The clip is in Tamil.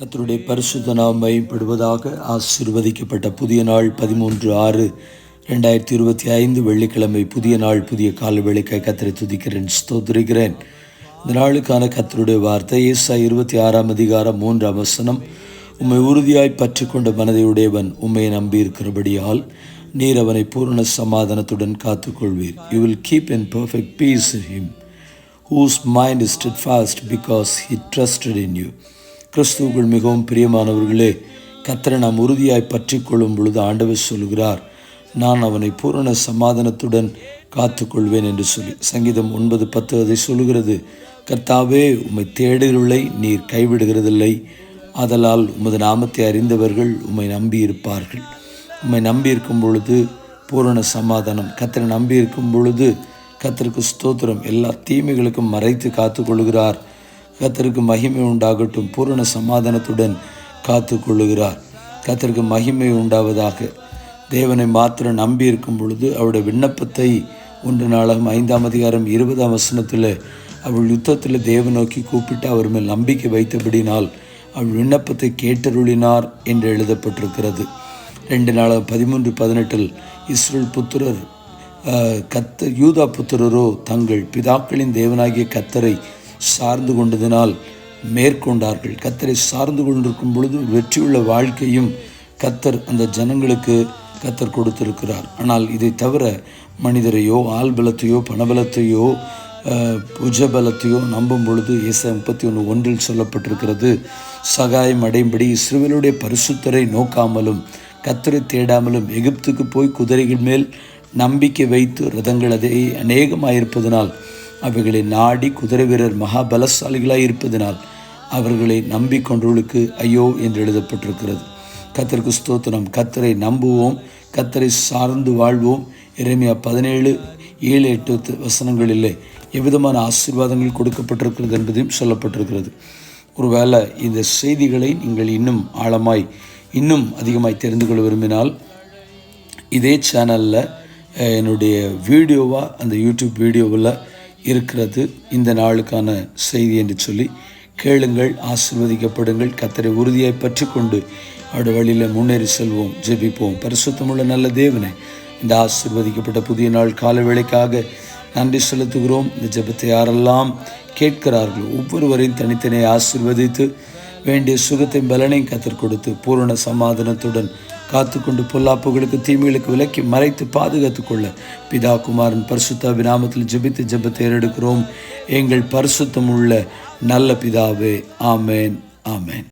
கத்தருடைய பரிசுத்த நாம் மையப்படுவதாக ஆசீர்வதிக்கப்பட்ட புதிய நாள் பதிமூன்று ஆறு ரெண்டாயிரத்தி இருபத்தி ஐந்து வெள்ளிக்கிழமை புதிய நாள் புதிய கால கத்தரை துதிக்கிறேன் ஸ்தோத்திருக்கிறேன். இந்த நாளுக்கான கத்தருடைய வார்த்தை ஏசா இருபத்தி ஆறாம் அதிகாரம் மூன்றாம் வசனம். உம்மை உறுதியாய் பற்றி கொண்ட மனதையுடையவன் உம்மை நம்பியிருக்கிறபடியால் நீர் அவனை பூரண சமாதானத்துடன் காத்துக்கொள்வீர். You will keep in perfect peace him whose mind is fast because he trusted in you கிறிஸ்துவுக்குள் மிகவும் பிரியமானவர்களே கத்தரை நாம் உறுதியாய் பற்றி கொள்ளும் பொழுது ஆண்டவர் சொல்கிறார் நான் அவனை பூரண சமாதானத்துடன் காத்துக்கொள்வேன் என்று சொல்லி. சங்கீதம் ஒன்பது பத்து அதை சொல்கிறது கர்த்தாவே உம்மை தேடுகளை நீர் கைவிடுகிறதில்லை. ஆதலால் உமது நாமத்தை அறிந்தவர்கள் உம்மை நம்பியிருப்பார்கள். உம்மை நம்பியிருக்கும் பொழுது பூரண சமாதானம். கத்தரை நம்பியிருக்கும் பொழுது கத்தருக்கு ஸ்தோத்திரம். எல்லா தீமைகளுக்கும் மறைத்து காத்துக்கொள்கிறார் கத்திற்கு மகிமை உண்டாகட்டும். பூரண சமாதானத்துடன் காத்து கொள்ளுகிறார் கத்திற்கு மகிமை உண்டாவதாக. தேவனை மாத்திர நம்பி இருக்கும் பொழுது அவருடைய விண்ணப்பத்தை ஒன்று நாளாகும் ஐந்தாம் அதிகாரம் இருபதாம் வசனத்தில் அவள் யுத்தத்தில் தேவ நோக்கி கூப்பிட்டு அவர் மேல் நம்பிக்கை வைத்தபடினால் அவள் விண்ணப்பத்தை கேட்டருளினார் என்று எழுதப்பட்டிருக்கிறது. ரெண்டு நாளாக பதிமூன்று பதினெட்டில் இஸ்ரேல் புத்திரர் கத்த யூதா புத்திரரோ தங்கள் பிதாக்களின் தேவனாகிய கத்தரை சார்ந்து கொண்டதினால் மேற்கொண்டார்கள். கத்தரை சார்ந்து கொண்டிருக்கும் பொழுது வெற்றியுள்ள வாழ்க்கையும் கத்தர் அந்த ஜனங்களுக்கு கத்தர் கொடுத்திருக்கிறார். ஆனால் இதை தவிர மனிதரையோ ஆள்பலத்தையோ பணபலத்தையோ புஜபலத்தையோ நம்பும் பொழுது இசை முப்பத்தி ஒன்று ஒன்றில் சொல்லப்பட்டிருக்கிறது சகாயம் அடையும்படி இஸ்ரேலுடைய பரிசுத்தரை நோக்காமலும் கத்தரை தேடாமலும் எகிப்துக்கு போய் குதிரைகள் மேல் நம்பிக்கை வைத்து ரதங்கள் அதை அநேகமாயிருப்பதனால் அவைகளை நாடி குதிரை வீரர் மகாபலசாலிகளாக இருப்பதனால் அவர்களை நம்பிக்கொண்டவர்களுக்கு ஐயோ என்று எழுதப்பட்டிருக்கிறது. கத்தருக்கு ஸ்தோத்திரம். கத்தரை நம்புவோம். கத்தரை சார்ந்து வாழ்வோம். இறைமையா பதினேழு ஏழு எட்டு வசனங்களிலே எவ்விதமான ஆசீர்வாதங்கள் கொடுக்கப்பட்டிருக்கிறது என்பதையும் சொல்லப்பட்டிருக்கிறது. ஒருவேளை இந்த செய்திகளை நீங்கள் இன்னும் ஆழமாய் இன்னும் அதிகமாய் தெரிந்து கொள்ள விரும்பினால் இதே சேனலில் என்னுடைய வீடியோவாக அந்த யூடியூப் வீடியோவில் இருக்கிறது. இந்த நாளுக்கான செய்தி என்று சொல்லி கேளுங்கள் ஆசிர்வதிக்கப்படுங்கள். கத்தரை உறுதியாய் பற்றி கொண்டு அவருடைய வழியில் முன்னேறி செல்வோம் ஜெபிப்போம். பரிசுத்தமுள்ள நல்ல தேவனை இந்த ஆசிர்வதிக்கப்பட்ட புதிய நாள் காலவேளைக்காக நன்றி செலுத்துகிறோம். இந்த ஜெபத்தை யாரெல்லாம் கேட்கிறார்கள் ஒவ்வொருவரையும் தனித்தனியை ஆசிர்வதித்து வேண்டிய சுகத்தை பலனையும் கத்தர் கொடுத்து பூரண சமாதானத்துடன் காத்துக்கொண்டு பொல்லாப்புகளுக்கு தீமைகளுக்கு விலக்கி மறைத்து பாதுகாத்து கொள்ள பிதா குமாரன் பரிசுத்த விநாமத்தில் ஜெபித்து ஜெபத்தை ஏறெடுக்கிறோம். எங்கள் பரிசுத்தம் உள்ள நல்ல பிதாவே ஆமேன் ஆமேன்.